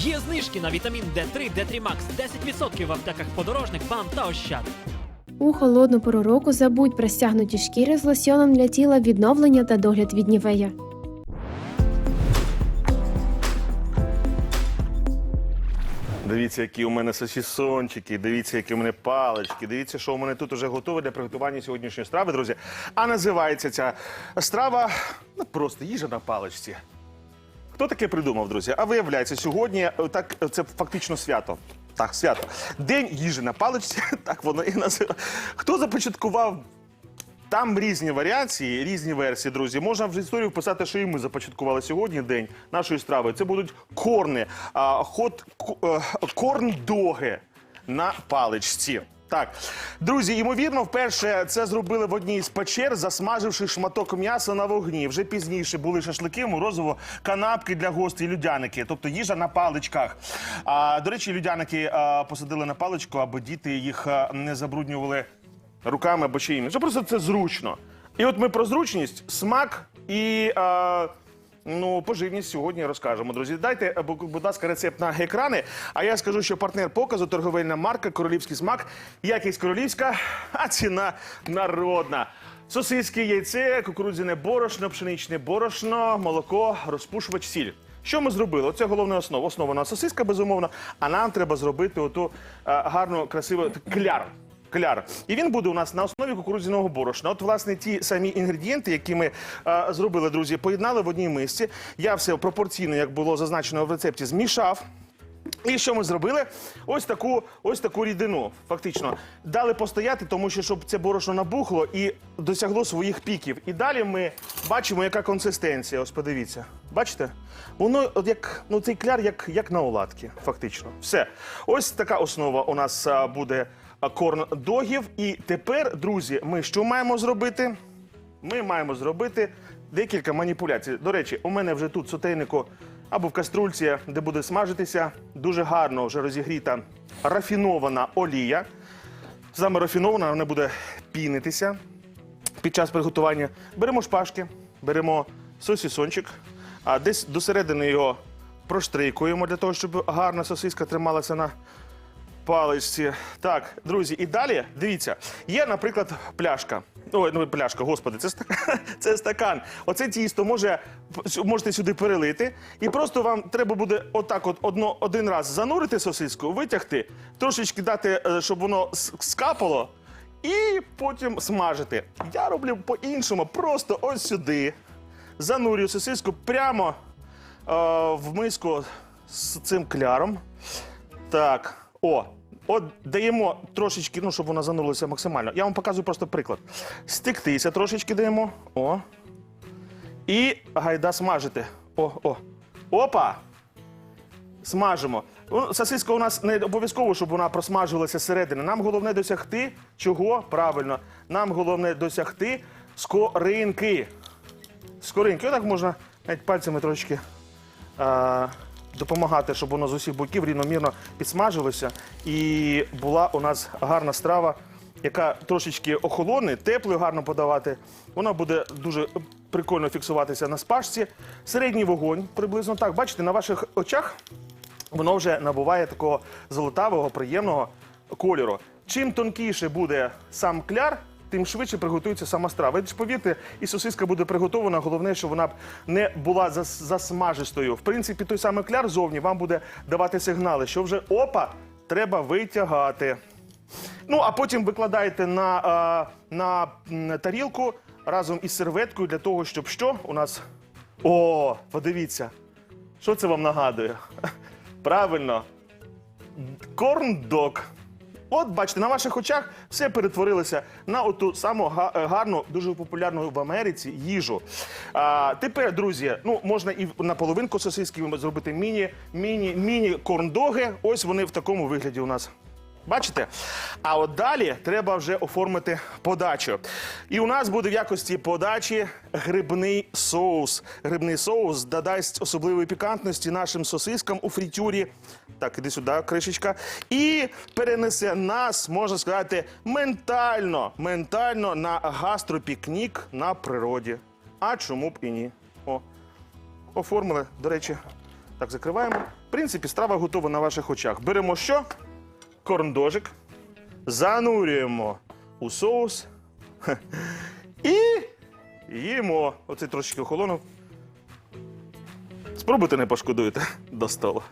Є знижки на вітамін D3, D3 Max 10% в аптеках подорожник, бам та ощад. У холодну пору року забудь про стягнуті шкіри з лосьоном для тіла відновлення та догляд від нівея. Дивіться, які у мене сосісончики, дивіться, які у мене палички. Дивіться, що у мене тут уже готове для приготування сьогоднішньої страви, друзі. А називається ця страва ну, просто їжа на паличці. Хто таке придумав, друзі? А виявляється, сьогодні е, так це фактично свято. Так, свято. День їжі на паличці, так воно і називається. Хто започаткував там різні варіації, різні версії, друзі. Можна в історію вписати, що і ми започаткували сьогодні день нашої страви. Це будуть корни, а, хот, е, корн-доги на паличці. Так, друзі, ймовірно, вперше це зробили в одній з печер, засмаживши шматок м'яса на вогні. Вже пізніше були шашлики, морозиво, канапки для гостей, людяники, тобто їжа на паличках. А, до речі, людяники а, посадили на паличку, аби діти їх а, не забруднювали руками або чи інше. Просто це зручно. І от ми про зручність, смак і е, ну, поживність сьогодні розкажемо. Друзі, дайте, е, будь ласка, рецепт на екрани. А я скажу, що партнер показу торговельна марка Королівський смак, якість королівська, а ціна народна. Сосиски, яйце, кукурудзяне борошно, пшеничне борошно, молоко, розпушувач, сіль. Що ми зробили? Оце головна основа. Основа на сосиска, безумовно. А нам треба зробити оту е, гарну, красиву кляр. Кляр. І він буде у нас на основі кукурудзяного борошна. От, власне, ті самі інгредієнти, які ми е, зробили, друзі, поєднали в одній мисці. Я все пропорційно, як було зазначено в рецепті, змішав. І що ми зробили? Ось таку, ось таку рідину. Фактично дали постояти, тому що щоб це борошно набухло і досягло своїх піків. І далі ми бачимо, яка консистенція. Ось подивіться. Бачите? Воно от як ну цей кляр, як, як на оладки, фактично. Все. Ось така основа у нас буде а, корн догів. І тепер, друзі, ми що маємо зробити? Ми маємо зробити декілька маніпуляцій. До речі, у мене вже тут в сотейнику або в каструльці, де буде смажитися, дуже гарно вже розігріта рафінована олія. Саме рафінована, вона буде пінитися під час приготування. Беремо шпажки, беремо сосісончик, а десь до середини його проштрикуємо для того, щоб гарна сосиска трималася на паличці. Так, друзі, і далі дивіться, є, наприклад, пляшка. Ой, ну пляшка, господи, це стакан. Це стакан. Оце тісто може можете сюди перелити, і просто вам треба буде отак, от одно, один раз занурити сосиску, витягти, трошечки дати, е, щоб воно скапало, і потім смажити. Я роблю по-іншому, просто ось сюди. Занурюю сосиску прямо е, в миску з цим кляром. Так, о, от даємо трошечки, ну, щоб вона занурилася максимально. Я вам показую просто приклад. Стектися трошечки даємо. О. І гайда смажити. О, о. Опа! Смажимо. Ну, Сосиска у нас не обов'язково, щоб вона просмажилася зсередини. Нам головне досягти чого? Правильно. Нам головне досягти скоринки. Скоринки. Отак можна навіть пальцями трошечки а, допомагати, щоб воно з усіх боків рівномірно підсмажилося. І була у нас гарна страва, яка трошечки охолоне, теплою гарно подавати. Вона буде дуже прикольно фіксуватися на спашці. Середній вогонь приблизно так. Бачите, на ваших очах воно вже набуває такого золотавого, приємного кольору. Чим тонкіше буде сам кляр, тим швидше приготується сама страва. Ви ж повірте, і сосиска буде приготована. Головне, щоб вона б не була зас- засмажистою. В принципі, той самий кляр зовні вам буде давати сигнали, що вже опа, треба витягати. Ну, а потім викладаєте на, а, на тарілку разом із серветкою для того, щоб що у нас. О, подивіться. Що це вам нагадує? Правильно, корн-дог. От бачите, на ваших очах все перетворилося на оту саму е, гарну, дуже популярну в Америці їжу. А, тепер, друзі, ну можна і на половинку сосиски зробити міні, міні, міні корндоги. Ось вони в такому вигляді у нас. Бачите? А от далі треба вже оформити подачу. І у нас буде в якості подачі грибний соус. Грибний соус додасть особливої пікантності нашим сосискам у фрітюрі. Так, іди сюди, кришечка. І перенесе нас, можна сказати, ментально, ментально на гастропікнік на природі. А чому б і ні? О, оформили. До речі, так закриваємо. В принципі, страва готова на ваших очах. Беремо що? Корндожик, занурюємо у соус і їмо. Оце трошечки охолонув. Спробуйте, не пошкодуєте до столу.